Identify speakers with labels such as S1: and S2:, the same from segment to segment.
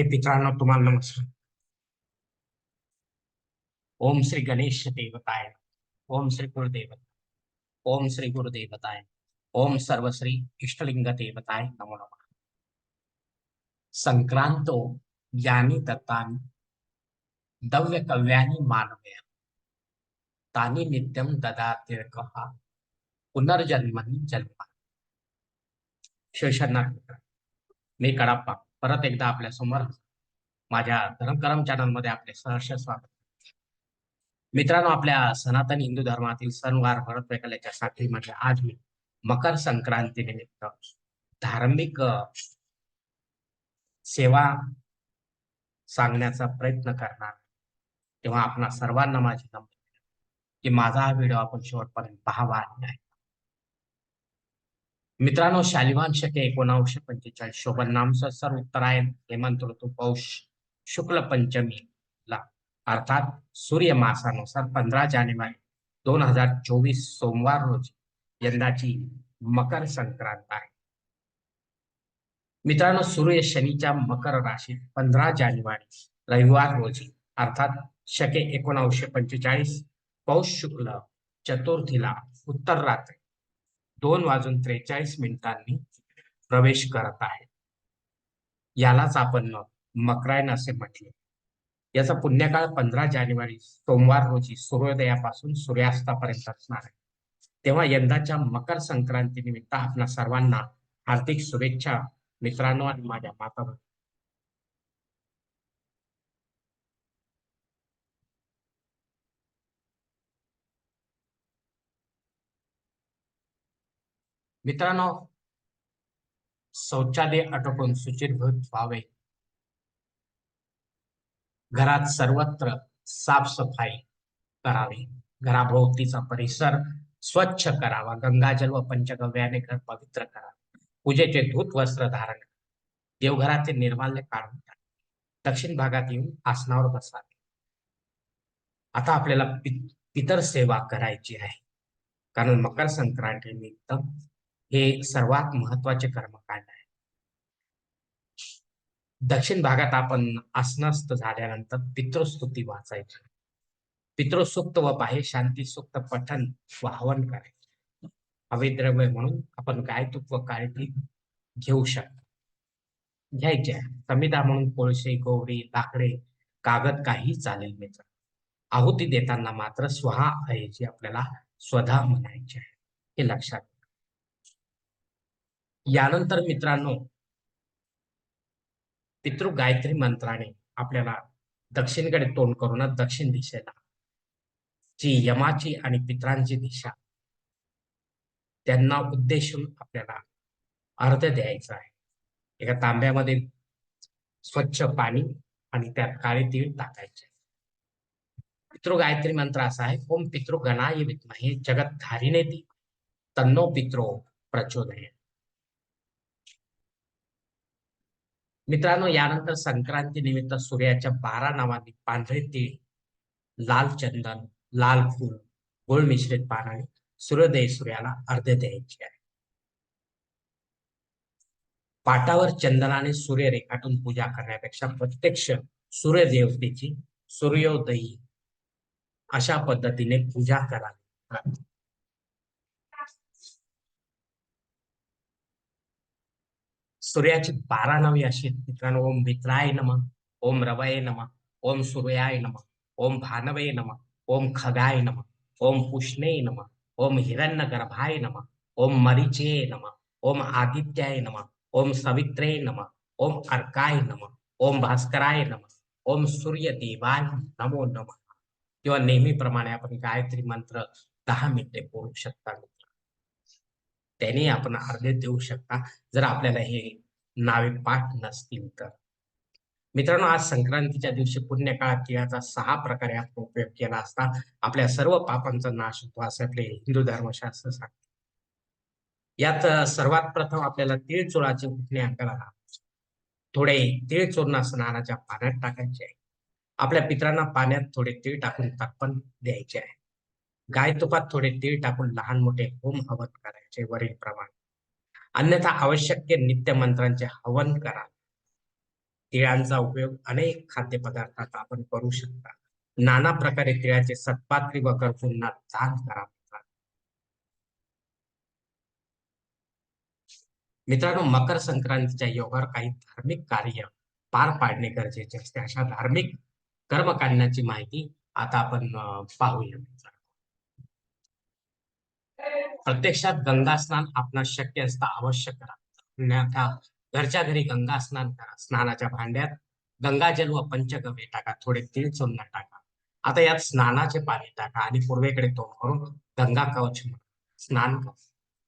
S1: हे नमस्कार। ओम श्री गणेश देवताय, ओम श्री ओम श्री गुरुदेवताय, ओम सर्वश्री इष्टलिंग देवताय नमो नमः। संक्रांतो यानी दत्तानि, दव्य कव्यानी मानवया, तानी नित्यम ददातीर्कः पुनर्जन्मनी जन्म। मित्र. मी कडाप्पा। परत एकदा आपल्यासमोर माझ्या धर्मकरम चॅनलमध्ये आपले सहर्ष स्वागत. मित्रांनो आपल्या सनातन हिंदू धर्मातील सणवार भरत वैकल्याच्या साखळीमध्ये आज मी मकर संक्रांती निमित्त धार्मिक सेवा सांगण्याचा प्रयत्न करणार. तेव्हा आपणा सर्वांना माझी नम्र की माझा हा व्हिडिओ आपण शेवटपर्यंत पाहावा आणि मित्रांनो शालिवान शके एकोणावीसशे पंचेचाळीस. शोभन नामसर सर उत्तरायण हेमंत ऋतू पौष शुक्ल पंचमीला. अर्थात सूर्य मासानुसार पंधरा जानेवारी दोन हजार चोवीस सोमवार रोजी यंदाची मकर संक्रांत आहे. मित्रांनो सूर्य शनीच्या मकर राशीत पंधरा जानेवारी रविवार रोजी अर्थात शके एकोणावीसशे पंचेचाळीस पौष शुक्ल चतुर्थीला उत्तर रात्री दोन वाजून त्रेचाळीस मिनिटांनी प्रवेश करत आहे. यालाच आपण मकरायन असे म्हटले. याचा पुण्यकाळ पंधरा जानेवारी सोमवार रोजी सूर्योदयापासून सूर्यास्तापर्यंत असणार आहे. तेव्हा यंदाच्या मकर संक्रांती निमित्त आपल्या सर्वांना हार्दिक शुभेच्छा मित्रांनो आणि माझ्या माता मित्रांनो शौचालय आटोपून सुचिरभूत व्हावे. घरात सर्वत्र साफसफाई करावी. घराभोवतीचा परिसर स्वच्छ करावा. गंगाजल व पंचगव्याने घर पवित्र करावे पूजेचे धूत वस्त्र धारण देवघराचे निर्माल्य काढून दक्षिण भागात येऊन आसनावर बसावे आता आपल्याला पितर सेवा करायची आहे. कारण मकर संक्रांती निमित्त हे सर्वात महत्त्वाचे कर्मकांड आहे. दक्षिण भागात आपण आसनस्थ झाल्यानंतर पितृस्तुती वाचायची. पितृसुक्त व बाह्य शांती सुक्त पठन व हवन करायचे. हवेद्रव्य म्हणून आपण गायतूप व काळजी घेऊ शकतो. घ्यायचे आहे. समिधा म्हणून कोळशे गोवरी लाकडे कागद काही चालेल मित्र. आहुती देताना मात्र स्वहा ऐवजी आपल्याला स्वधा म्हणायचे आहे. हे लक्षात यानंतर मित्रांनो पितृ गायत्री मंत्राने आपल्याला दक्षिणकडे तोंड करून दक्षिण दिशेला जी यमाची आणि पित्रांची दिशा त्यांना उद्देशून आपल्याला अर्ध द्यायचा आहे. एका तांब्यामध्ये स्वच्छ पाणी आणि त्यात काळे तीळ टाकायचे. पितृ गायत्री मंत्र असा आहे ओम पितृ गणाय विद्महे जगत धारिने ती तन्नो पित्रो प्रचोदय मित्रांनो यानंतर संक्रांती निमित्त सूर्याच्या बारा नावांनी पांढरे तीळ लाल चंदन लाल फूल गुळ मिश्रित पानाने सूर्योदय सूर्याला अर्ध द्यायचे आहे. पाटावर चंदनाने सूर्य रेखाटून पूजा करण्यापेक्षा प्रत्यक्ष सूर्यदेवतेची सूर्योदयी अशा पद्धतीने पूजा करावी. सूर्याची बारा नावे अशी आहेत मित्रांनो ओम मित्राय नम ओम रवये नम ओम सूर्याय नम ओम भानवे नम ओम खगाय नम ओम पुष्णे नम ओम हिरण्य गर्भाय नम ओम मरीचे नम ओम आदित्याय नम ओम सवित्रे नम ओम अर्काय नम ओम भास्कराय नम ओम सूर्य देवाय नमो नम किंवा नेहमीप्रमाणे आपण गायत्री मंत्र दहा मिनिटे बोलू शकता त्याने आपण अर्धे देऊ शकता जर आपल्याला हे नावे पाठ नसतील तर. मित्रांनो आज संक्रांतीच्या दिवशी पुण्यकाळात तिळाचा सहा प्रकारे आपण उपयोग केला असता आपल्या सर्व पापांचा नाश होतो असे आपले हिंदू धर्मशास्त्र सांगते. यात सर्वात प्रथम आपल्याला तीळ चोळाचे उठणे करायला थोडे तीळ चूर्ण स्नानाच्या पाण्यात टाकायचे आहे. आपल्या पित्रांना पाण्यात थोडे तीळ टाकून तर्पण द्यायचे आहे. गाय तुपात थोडे तीळ टाकून लहान मोठे होम हवन करायचे वरील प्रमाण. अन्यथा आवश्यक नित्य मंत्रांचे हवन करा. तिळांचा उपयोग अनेक खाद्यपदार्थात आपण करू शकता. नाना प्रकारे तिळाचे सत्पात्री व पुन्हा दान करा मित्रांनो. मकर संक्रांतीच्या योगावर काही धार्मिक कार्य पार पाडणे गरजेचे असते. अशा धार्मिक कर्मकांडाची माहिती आता आपण पाहूया प्रत्यक्षात गंगा स्नान आपणास शक्य असता अवश्य करा. घरच्या घरी गंगा स्नान करा स्नानाच्या भांड्यात. गंगाजल व पंचगव्य टाका थोडे तीळ चोंदा टाका. आता यात स्नानाचे पाणी टाका आणि पूर्वेकडे तोंड करून गंगा कवच स्नान करा.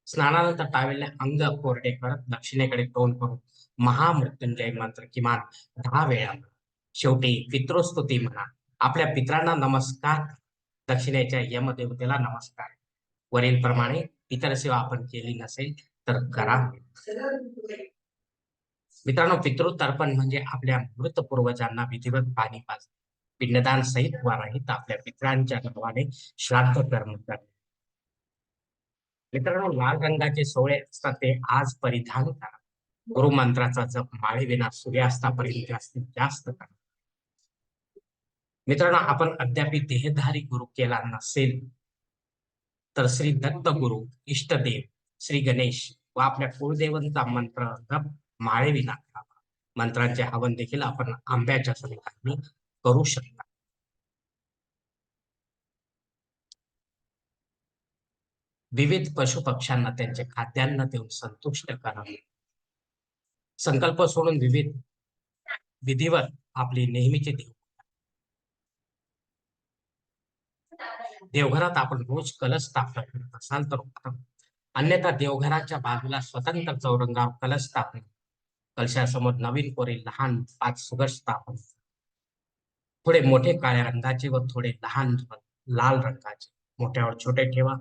S1: स्नानानंतर टावेलने अंग कोरडे करत दक्षिणेकडे तोंड करून महामृत्युंजय मंत्र किमान दहा वेळा शेवटी पितृस्तुती म्हणा. आपल्या पित्रांना नमस्कार दक्षिणेच्या यमदेवतेला नमस्कार वरील प्रमाणे इतर सेवा आपण केली नसेल तर करा. मित्रांनो पितृतर्पण म्हणजे आपल्या मृत पूर्वजांना विधिवत पाणी पाज पिंडदान सहित वाराहित आपल्या पित्रांच्या नावाने श्राद्ध कर्म करणे मित्रांनो लाल रंगाचे सोळे असतात ते आज परिधान करा. गुरु मंत्राचा जप माळेविना सूर्यास्तापर्यंत जास्तीत जास्त करा. मित्रांनो आपण अद्याप देहधारी गुरु केला नसेल तर श्री दत्त गुरु इष्टदेव श्री गणेश व आपल्या कुळदेवांचा मंत्र माळेविना करावा. मंत्रांचे हवन देखील आपण आंब्याच्या समिधानी करू शकता. विविध पशु पक्ष्यांना त्यांचे खाद्यान्न देऊन संतुष्ट करावे संकल्प सोडून विविध विधीवर आपली नेहमीची देव देवघरात आपण रोज कलश स्थापना करत असाल तर अन्यथा देवघराच्या बाजूला स्वतंत्र चौरंगाव कलश स्थापना. कलशासमोर नवीन कोरे लहान पाच सुगर स्थापन. थोडे मोठे काळ्या रंगाचे व थोडे लहान लाल रंगाचे. मोठ्यावर छोटे ठेवा.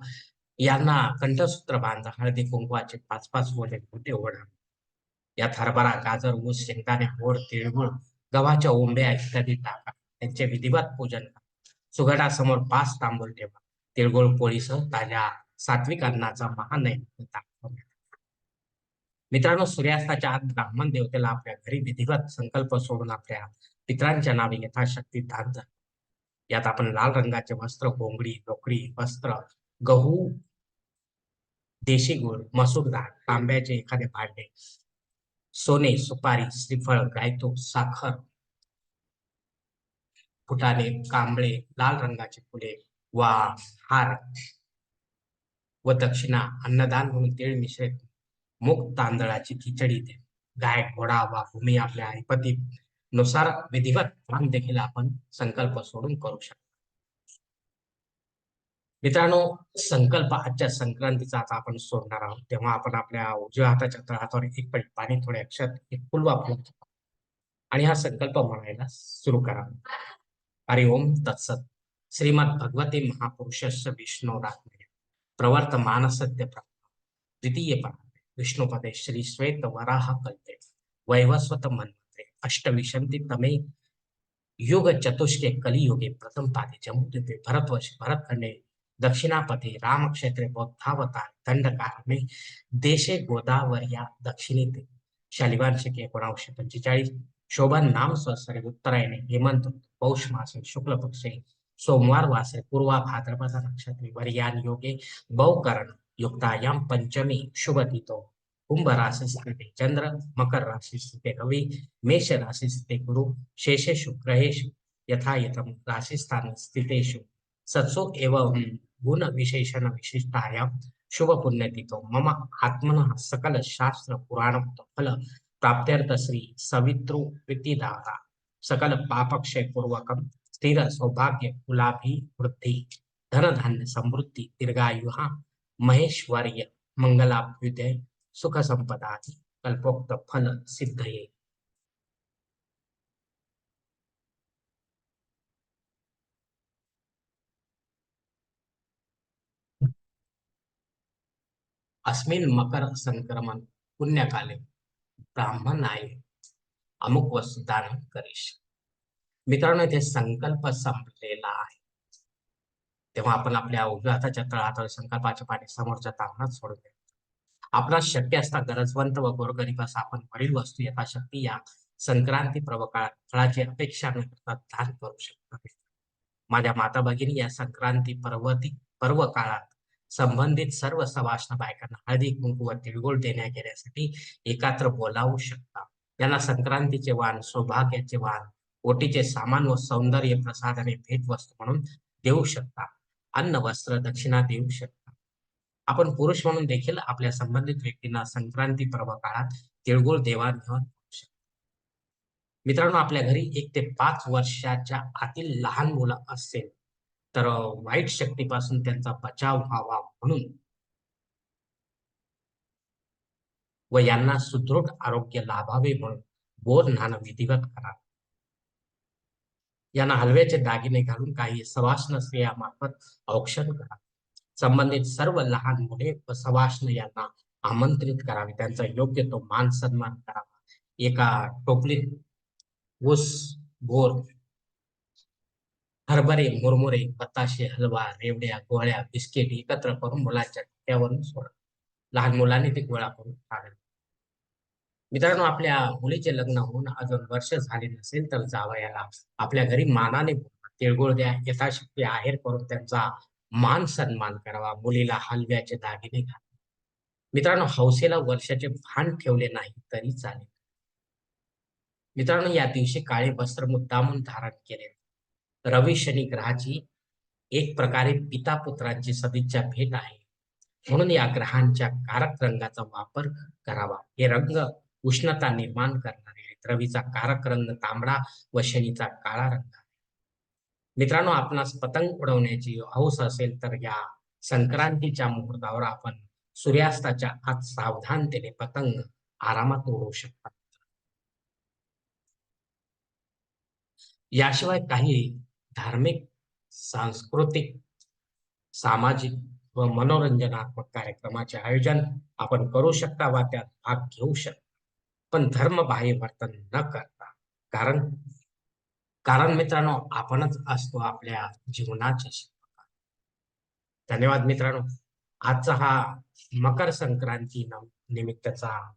S1: यांना कंठसूत्र बांधा. हळदी कुंकवाचे पाच पाच मोठे मोठे ओढा. यात हरभरा गाजर ऊस शेंगदाणे होड तिळगुळ गव्हाच्या ओंब्या इत्यादी टाका. त्यांचे विधिवत पूजन करा. सुगडासमोर पाच तांबूल ठेवा. तिळगुळ पोळीसह ताज्या सात्विक अन्नाचा महानैवेद्य मित्रांनो सूर्यास्ताच्या आत ब्राह्मण देवतेला आपल्या घरी विधिवत संकल्प सोडून आपल्या पित्रांच्या नावे यथाशक्ती दान यात आपण लाल रंगाचे वस्त्र कोंबडी लोकरी वस्त्र गहू देशी गुळ मसूर डाळ तांब्याचे एखादे भांडे सोने सुपारी श्रीफळ गायतूप साखर फुटाणे कांबळे लाल रंगाचे फुले वा हार व दक्षिणा अन्नदान म्हणून तीळ मिश्रित मुख तांदळाची खिचडी दे गाय घोडा वा भूमी आपल्या ऐपती नुसार विधिवत देखील आपण संकल्प सोडून करू शकतो. मित्रांनो संकल्प आजच्या संक्रांतीचा आता आपण सोडणार आहोत. तेव्हा आपण आपल्या उजव्या हाताच्या तळहातावर एक पट पाणी थोडे अक्षर एक फुल वापरून आणि हा संकल्प म्हणायला सुरू करा. हरि ओम तत्सत श्रीमद भगवते महापुरुष विष्णू रात्मय प्रवर्त मानसत्य द्वितीय पाठ विष्णुपदे श्री श्वेत वराह कल्पे। वैवस्वत मनमंत्रे अष्टविशंती तमे युग चतुष्के कलियुगे प्रथम पादे जमुद्वीपे भरतवश भरतखंडे दक्षिणापथे रामक्षेत्रे बौद्धावतार दंडकारणे देशे गोदावर्या दक्षिणेते। शालिवान शके एकोणाशे पंचेचाळीस शोभा नाम स्वसरे उत्तरायणे हेमंत पौष मासे शुक्ल पक्षे सोमवार वासे पूर्वा भाद्रपद नक्षत्रे वर्यान योगे बहुकरण युक्तायाम पंचमी शुभ तिथो कुंभ राशि स्थिते चंद्र मकर राशि स्थिते रवि मेष राशि स्थिते गुरु शेषेषु ग्रहेषु यथायथम राशि स्थान स्थितेषु सत्सु एवं गुण विशेषण विशिष्टायाम शुभ पुण्य तिथो मम आत्मन सकल शास्त्र पुराण फल प्राप्त्यर्थ श्री सवितृ प्रीतिदाता सकल पापक्षय पूर्वक स्थिर सौभाग्य कुलाभी वृद्धि धन धान्य समृद्धी, दीर्घायु, महेश्वर्य, मंगलाभ्युदय सुख संपदा कल्पोक्त फल सिद्धये। अस्मिन मकर संक्रमण पुण्यकाले ब्राह्मण आहे अमुक वस्तू दान करीश. मित्रांनो इथे संकल्प संपलेला आहे. तेव्हा आपण आपल्या उजव्या हाताच्या तळहातावर संकल्पाच्या पाणी समोरच्या तांगणात सोडून द्या आपला शक्य असता गरजवंत व गोरगरीबास आपण वरील वस्तू यथाशक्ती या संक्रांती पर्व काळात फळाची अपेक्षा न करता दान करू शकता. माझ्या माता भगिनी या संक्रांती पर्वती पर्व काळात संबंधित सर्व सवाष्ण बायकांना हळदी कुंकू व तिळगुळ देण्यात येण्यासाठी एकत्र बोलावू शकता याला संक्रांतीचे वाण सौभाग्याचे वाण ओटीचे सामान व सौंदर्य प्रसादाने भेट वस्तू म्हणून देऊ शकता अन्न वस्त्र दक्षिणा देऊ शकता आपण पुरुष म्हणून देखील आपल्या संबंधित व्यक्तींना संक्रांती पर्व काळात तिळगुळ देवाणघेवाण करू शकता मित्रांनो आपल्या घरी एक ते पाच वर्षाच्या आतील लहान मुलं असेल तर वाईट शक्तीपासून त्यांचा बचाव व्हावा म्हणून. व यांना सुदृढ आरोग्य लाभावे म्हणून बोर न्हाणं विधिवत करा. यांना हलव्याचे दागिने घालून काही सवाष्ण स्त्रियामार्फत औक्षण करा. संबंधित सर्व लहान मुले व सवाष्ण यांना आमंत्रित करावे. त्यांचा योग्य तो मान सन्मान करावा. एका टोपलीत ऊस बोर हरभरे मुरमुरे बताशे हलवा रेवड्या गोळ्या बिस्किट एकत्र करून मुलाच्या डोक्यावरून सोडा. लहान मुलांनी ते गोळा करून खावे. मित्रांनो आपल्या मुलीचे लग्न होऊन अजून वर्ष झाले नसेल तर जावयाला आपल्या घरी मानाने तिळगुळ द्या. यथाशक्ती आहेर करून त्यांचा मान सन्मान करावा. मुलीला हलव्याचे दागिने घाला. मित्रांनो हौसेला वर्षाचे भान ठेवले नाही तरी चालेल. मित्रांनो या दिवशी काळे वस्त्र मुद्दामून धारण केले. रवी शनी ग्रहाची एक प्रकारे पिता पुत्रांची सदिच्छा भेट आहे. म्हणून या ग्रहांच्या कारक रंगाचा वापर करावा. हे रंग उष्णता निर्माण करणारे आहेत. रवीचा कारक रंग तांबडा व शनीचा काळा रंग आहे. मित्रांनो आपणास पतंग उडवण्याची हौस असेल तर या संक्रांतीच्या मुहूर्तावर आपण सूर्यास्ताच्या आत सावधानतेने पतंग आरामात उडवू शकतात याशिवाय काही धार्मिक सांस्कृतिक सामाजिक व मनोरंजनात्मक कार्यक्रमाचे आयोजन आपण करू शकता वा त्यात भाग घेऊ शकता. पण धर्मबाह्य वर्तन न करता कारण कारण मित्रांनो आपणच असतो आपल्या जीवनाचे शिल्पकार. धन्यवाद मित्रांनो. आजचा हा मकर संक्रांती न- निमित्तचा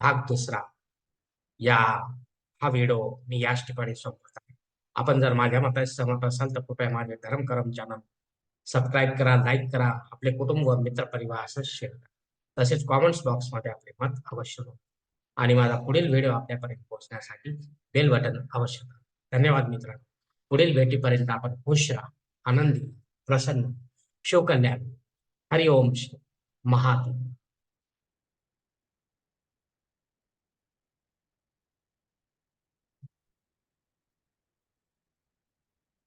S1: भाग दुसरा. या हा व्हिडिओ मी याच ठिकाणी संपत आपण जर माझ्या मताशी सहमत असाल तर कृपया माझे धर्म करम चॅनल सबस्क्राईब करा लाईक करा आपले कुटुंब व मित्र परिवार असं शेअर करा. तसेच कॉमेंट्स बॉक्समध्ये आपले मत अवश्य नोंदवा आणि माझा पुढील व्हिडिओ आपल्यापर्यंत पोहोचण्यासाठी बेल बटन अवश्य धन्यवाद मित्रांनो. पुढील भेटीपर्यंत आपण खुश राहा आनंदी प्रसन्न शिवकल्याण हरिओम श्री महादेव.